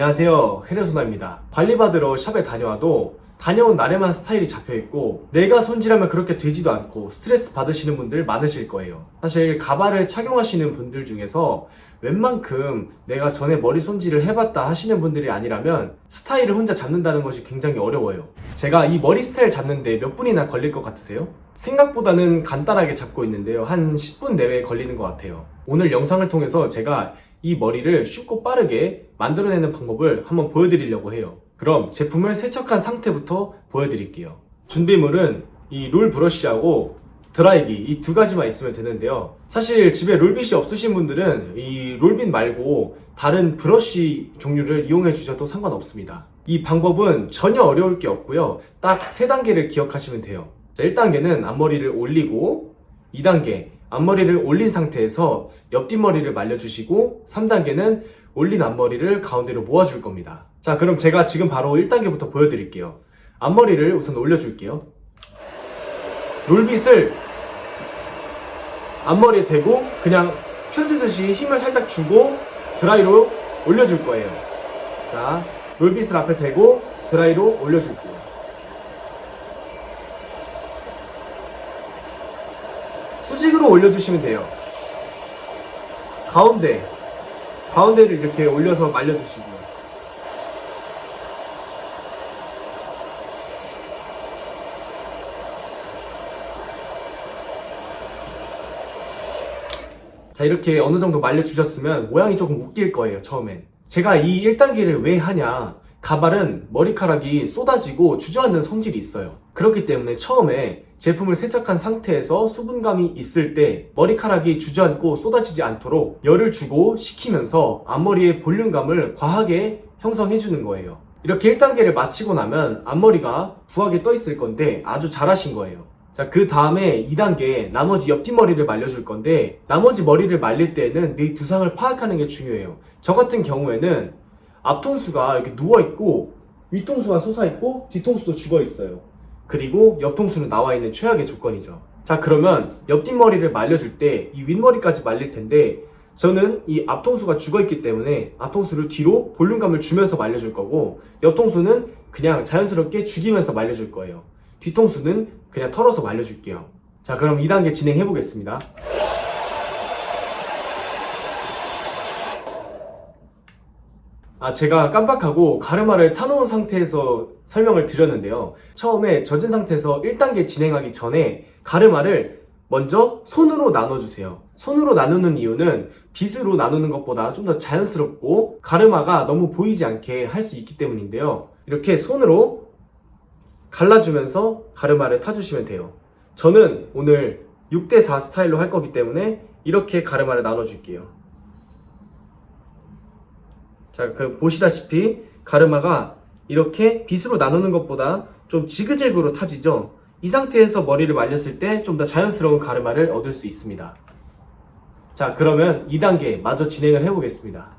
안녕하세요. 헤르소나입니다. 관리받으러 샵에 다녀와도 다녀온 날에만 스타일이 잡혀있고 내가 손질하면 그렇게 되지도 않고 스트레스 받으시는 분들 많으실 거예요. 사실 가발을 착용하시는 분들 중에서 웬만큼 내가 전에 머리 손질을 해봤다 하시는 분들이 아니라면 스타일을 혼자 잡는다는 것이 굉장히 어려워요. 제가 이 머리 스타일 잡는데 몇 분이나 걸릴 것 같으세요? 생각보다는 간단하게 잡고 있는데요. 한 10분 내외 걸리는 것 같아요. 오늘 영상을 통해서 제가 이 머리를 쉽고 빠르게 만들어내는 방법을 한번 보여드리려고 해요. 그럼 제품을 세척한 상태부터 보여드릴게요. 준비물은 이 롤 브러쉬하고 드라이기 이 두 가지만 있으면 되는데요. 사실 집에 롤빗이 없으신 분들은 이 롤빗 말고 다른 브러쉬 종류를 이용해 주셔도 상관없습니다. 이 방법은 전혀 어려울 게 없고요. 딱 세 단계를 기억하시면 돼요. 자, 1단계는 앞머리를 올리고 2단계 앞머리를 올린 상태에서 옆뒷머리를 말려주시고 3단계는 올린 앞머리를 가운데로 모아줄 겁니다. 자 그럼 제가 지금 바로 1단계부터 보여드릴게요. 앞머리를 우선 올려줄게요. 롤빗을 앞머리에 대고 그냥 펴주듯이 힘을 살짝 주고 드라이로 올려줄 거예요. 자 롤빗을 앞에 대고 드라이로 올려줄게요. 수직으로 올려주시면 돼요. 가운데, 가운데를 이렇게 올려서 말려주시고요. 자, 이렇게 어느 정도 말려주셨으면 모양이 조금 웃길 거예요, 처음엔. 제가 이 1단계를 왜 하냐. 가발은 머리카락이 쏟아지고 주저앉는 성질이 있어요. 그렇기 때문에 처음에 제품을 세척한 상태에서 수분감이 있을 때 머리카락이 주저앉고 쏟아지지 않도록 열을 주고 식히면서 앞머리의 볼륨감을 과하게 형성해 주는 거예요. 이렇게 1단계를 마치고 나면 앞머리가 부하게 떠 있을 건데 아주 잘하신 거예요. 자, 그 다음에 2단계 나머지 옆뒷머리를 말려줄 건데 나머지 머리를 말릴 때에는 내 두상을 파악하는 게 중요해요. 저 같은 경우에는 앞통수가 이렇게 누워있고 윗통수가 솟아있고 뒤통수도 죽어있어요. 그리고 옆통수는 나와 있는 최악의 조건이죠. 자 그러면 옆뒷머리를 말려줄 때 이 윗머리까지 말릴 텐데 저는 이 앞통수가 죽어있기 때문에 앞통수를 뒤로 볼륨감을 주면서 말려줄 거고 옆통수는 그냥 자연스럽게 죽이면서 말려줄 거예요. 뒤통수는 그냥 털어서 말려줄게요. 자 그럼 2단계 진행해 보겠습니다. 아, 제가 깜빡하고 가르마를 타놓은 상태에서 설명을 드렸는데요. 처음에 젖은 상태에서 1단계 진행하기 전에 가르마를 먼저 손으로 나눠주세요. 손으로 나누는 이유는 빗으로 나누는 것보다 좀 더 자연스럽고 가르마가 너무 보이지 않게 할 수 있기 때문인데요. 이렇게 손으로 갈라주면서 가르마를 타주시면 돼요. 저는 오늘 6대4 스타일로 할 거기 때문에 이렇게 가르마를 나눠줄게요. 자, 그 보시다시피 가르마가 이렇게 빗으로 나누는 것보다 좀 지그재그로 타지죠. 이 상태에서 머리를 말렸을 때 좀 더 자연스러운 가르마를 얻을 수 있습니다. 자, 그러면 2단계 마저 진행을 해보겠습니다.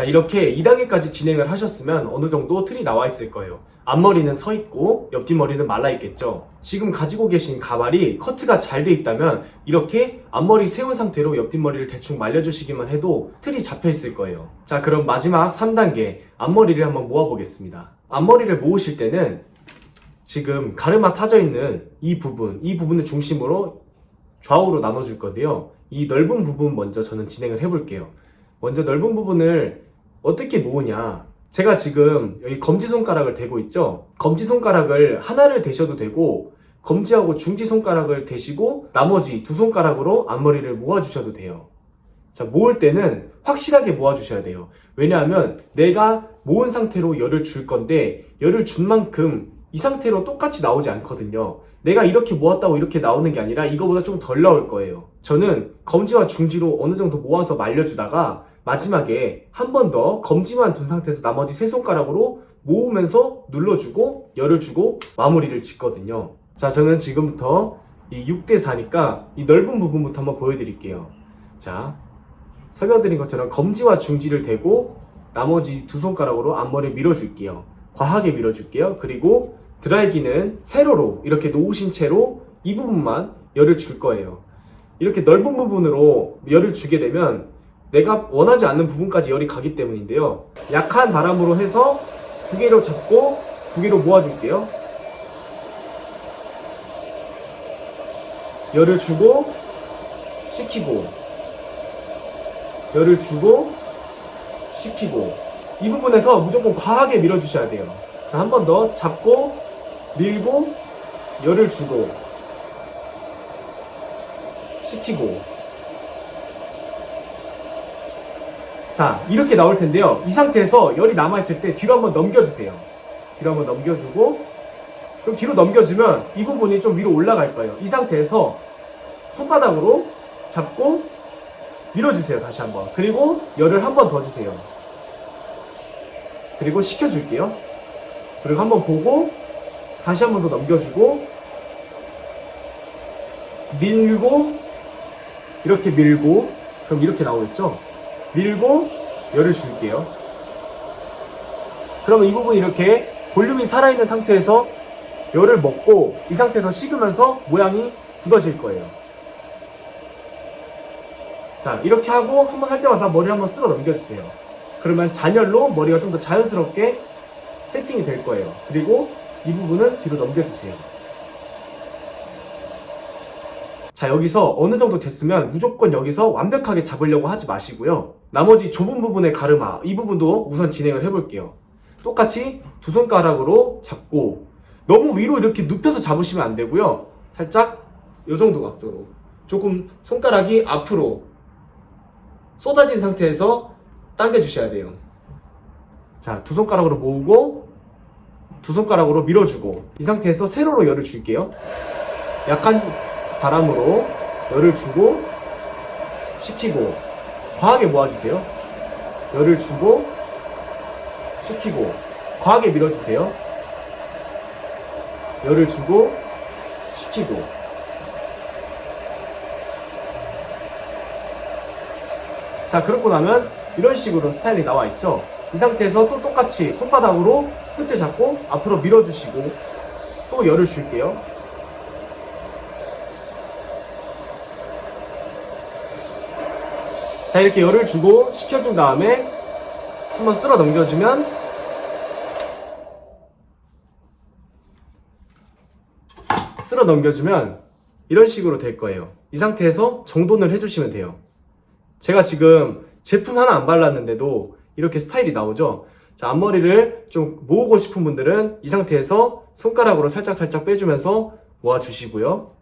자, 이렇게 2단계까지 진행을 하셨으면 어느 정도 틀이 나와 있을 거예요. 앞머리는 서 있고 옆뒷머리는 말라 있겠죠. 지금 가지고 계신 가발이 커트가 잘 돼 있다면 이렇게 앞머리 세운 상태로 옆뒷머리를 대충 말려주시기만 해도 틀이 잡혀 있을 거예요. 자, 그럼 마지막 3단계 앞머리를 한번 모아 보겠습니다. 앞머리를 모으실 때는 지금 가르마 타져 있는 이 부분, 이 부분을 중심으로 좌우로 나눠줄 건데요. 이 넓은 부분 먼저 저는 진행을 해볼게요. 먼저 넓은 부분을 어떻게 모으냐. 제가 지금 여기 검지손가락을 대고 있죠? 검지손가락을 하나를 대셔도 되고, 검지하고 중지손가락을 대시고, 나머지 두 손가락으로 앞머리를 모아주셔도 돼요. 자, 모을 때는 확실하게 모아주셔야 돼요. 왜냐하면 내가 모은 상태로 열을 줄 건데, 열을 준 만큼 이 상태로 똑같이 나오지 않거든요. 내가 이렇게 모았다고 이렇게 나오는 게 아니라 이거보다 좀 덜 나올 거예요. 저는 검지와 중지로 어느 정도 모아서 말려주다가 마지막에 한 번 더 검지만 둔 상태에서 나머지 세 손가락으로 모으면서 눌러주고 열을 주고 마무리를 짓거든요. 자, 저는 지금부터 이 6대4니까 이 넓은 부분부터 한번 보여드릴게요. 자, 설명드린 것처럼 검지와 중지를 대고 나머지 두 손가락으로 앞머리 밀어줄게요. 과하게 밀어줄게요. 그리고 드라이기는 세로로 이렇게 놓으신 채로 이 부분만 열을 줄 거예요. 이렇게 넓은 부분으로 열을 주게 되면 내가 원하지 않는 부분까지 열이 가기 때문인데요. 약한 바람으로 해서 두 개로 잡고 두 개로 모아줄게요. 열을 주고 식히고 열을 주고 식히고 이 부분에서 무조건 과하게 밀어주셔야 돼요. 자, 한 번 더 잡고 밀고 열을 주고 식히고 자 이렇게 나올 텐데요. 이 상태에서 열이 남아있을 때 뒤로 한번 넘겨주세요. 뒤로 한번 넘겨주고 그럼 뒤로 넘겨주면 이 부분이 좀 위로 올라갈 거예요. 이 상태에서 손바닥으로 잡고 밀어주세요. 다시 한번. 그리고 열을 한 번 더 주세요. 그리고 식혀줄게요. 그리고 한번 보고 다시 한번 더 넘겨주고 밀고 이렇게 밀고 그럼 이렇게 나오겠죠? 밀고 열을 줄게요. 그러면 이 부분 이렇게 볼륨이 살아있는 상태에서 열을 먹고 이 상태에서 식으면서 모양이 굳어질 거예요. 자, 이렇게 하고 한번 할 때마다 머리를 한번 쓸어 넘겨주세요. 그러면 잔열로 머리가 좀 더 자연스럽게 세팅이 될 거예요. 그리고 이 부분은 뒤로 넘겨주세요. 자, 여기서 어느 정도 됐으면 무조건 여기서 완벽하게 잡으려고 하지 마시고요. 나머지 좁은 부분의 가르마, 이 부분도 우선 진행을 해볼게요. 똑같이 두 손가락으로 잡고 너무 위로 이렇게 눕혀서 잡으시면 안 되고요. 살짝 이 정도 각도로 조금 손가락이 앞으로 쏟아진 상태에서 당겨주셔야 돼요. 자, 두 손가락으로 모으고 두 손가락으로 밀어주고 이 상태에서 세로로 열을 줄게요. 약한 바람으로 열을 주고 식히고 과하게 모아주세요. 열을 주고 식히고 과하게 밀어주세요. 열을 주고 식히고 자 그렇고 나면 이런 식으로 스타일이 나와 있죠 이 상태에서 또 똑같이 손바닥으로 끝을 잡고 앞으로 밀어주시고 또 열을 줄게요 자 이렇게 열을 주고 식혀준 다음에 한번 쓸어 넘겨주면 쓸어 넘겨주면 이런 식으로 될 거예요. 이 상태에서 정돈을 해주시면 돼요. 제가 지금 제품 하나 안 발랐는데도 이렇게 스타일이 나오죠? 자 앞머리를 좀 모으고 싶은 분들은 이 상태에서 손가락으로 살짝살짝 빼주면서 모아주시고요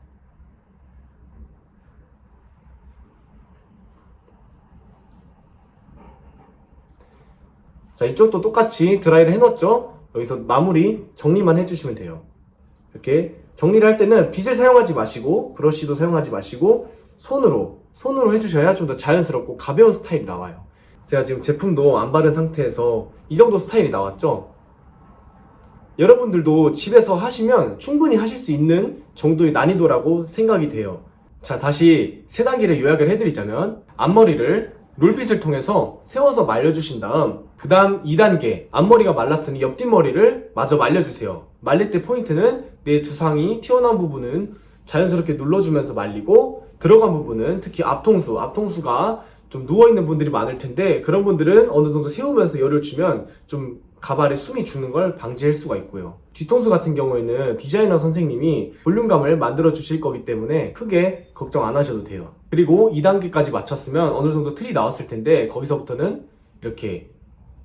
자 이쪽도 똑같이 드라이를 해놓았죠? 여기서 마무리 정리만 해주시면 돼요. 이렇게 정리를 할 때는 빗을 사용하지 마시고 브러쉬도 사용하지 마시고 손으로 손으로 해주셔야 좀 더 자연스럽고 가벼운 스타일이 나와요. 제가 지금 제품도 안 바른 상태에서 이 정도 스타일이 나왔죠? 여러분들도 집에서 하시면 충분히 하실 수 있는 정도의 난이도라고 생각이 돼요. 자 다시 세 단계를 요약을 해드리자면 앞머리를 롤빗을 통해서 세워서 말려주신 다음 그 다음 2단계 앞머리가 말랐으니 옆뒷머리를 마저 말려주세요 말릴 때 포인트는 내 두상이 튀어나온 부분은 자연스럽게 눌러주면서 말리고 들어간 부분은 특히 앞통수 앞통수가 좀 누워있는 분들이 많을 텐데 그런 분들은 어느 정도 세우면서 열을 주면 좀 가발에 숨이 죽는 걸 방지할 수가 있고요. 뒤통수 같은 경우에는 디자이너 선생님이 볼륨감을 만들어 주실 거기 때문에 크게 걱정 안 하셔도 돼요. 그리고 2단계까지 마쳤으면 어느 정도 틀이 나왔을 텐데 거기서부터는 이렇게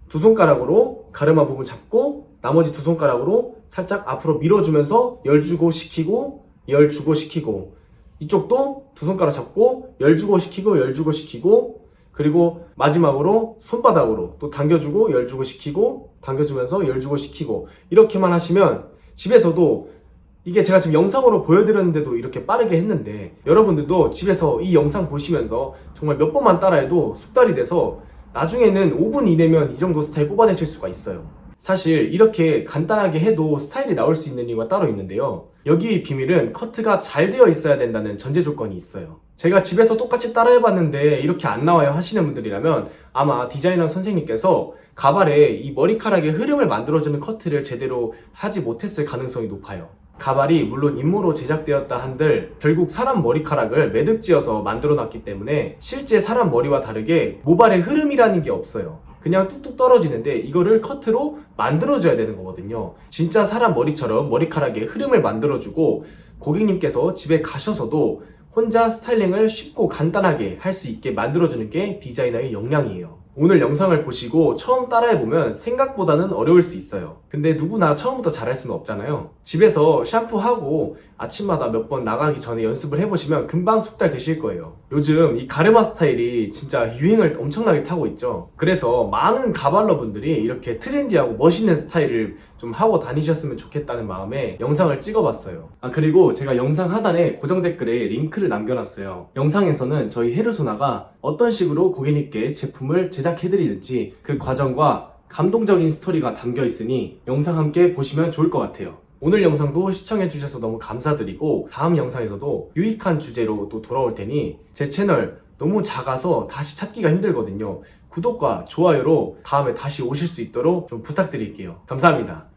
두 손가락으로 가르마 부분 잡고 나머지 두 손가락으로 살짝 앞으로 밀어주면서 열 주고 식히고 열 주고 식히고. 이쪽도 두 손가락 잡고 열 주고 식히고 열 주고 식히고. 그리고 마지막으로 손바닥으로 또 당겨주고 열 주고 식히고 당겨주면서 열 주고 식히고. 이렇게만 하시면 집에서도 이게 제가 지금 영상으로 보여드렸는데도 이렇게 빠르게 했는데 여러분들도 집에서 이 영상 보시면서 정말 몇 번만 따라해도 숙달이 돼서 나중에는 5분 이내면 이 정도 스타일 뽑아내실 수가 있어요. 사실 이렇게 간단하게 해도 스타일이 나올 수 있는 이유가 따로 있는데요. 여기 비밀은 커트가 잘 되어 있어야 된다는 전제 조건이 있어요. 제가 집에서 똑같이 따라해봤는데 이렇게 안 나와요 하시는 분들이라면 아마 디자이너 선생님께서 가발에 이 머리카락의 흐름을 만들어주는 커트를 제대로 하지 못했을 가능성이 높아요. 가발이 물론 인모로 제작되었다 한들 결국 사람 머리카락을 매듭지어서 만들어 놨기 때문에 실제 사람 머리와 다르게 모발의 흐름이라는 게 없어요. 그냥 뚝뚝 떨어지는데 이거를 커트로 만들어줘야 되는 거거든요. 진짜 사람 머리처럼 머리카락의 흐름을 만들어주고 고객님께서 집에 가셔서도 혼자 스타일링을 쉽고 간단하게 할 수 있게 만들어주는 게 디자이너의 역량이에요. 오늘 영상을 보시고 처음 따라해보면 생각보다는 어려울 수 있어요. 근데 누구나 처음부터 잘할 수는 없잖아요. 집에서 샴푸하고 아침마다 몇 번 나가기 전에 연습을 해보시면 금방 숙달 되실 거예요. 요즘 이 가르마 스타일이 진짜 유행을 엄청나게 타고 있죠. 그래서 많은 가발러 분들이 이렇게 트렌디하고 멋있는 스타일을 좀 하고 다니셨으면 좋겠다는 마음에 영상을 찍어봤어요. 아, 그리고 제가 영상 하단에 고정 댓글에 링크를 남겨놨어요. 영상에서는 저희 헤르소나가 어떤 식으로 고객님께 제품을 제작해드리는지 그 과정과 감동적인 스토리가 담겨 있으니 영상 함께 보시면 좋을 것 같아요. 오늘 영상도 시청해주셔서 너무 감사드리고 다음 영상에서도 유익한 주제로 또 돌아올 테니 제 채널 너무 작아서 다시 찾기가 힘들거든요. 구독과 좋아요로 다음에 다시 오실 수 있도록 좀 부탁드릴게요. 감사합니다.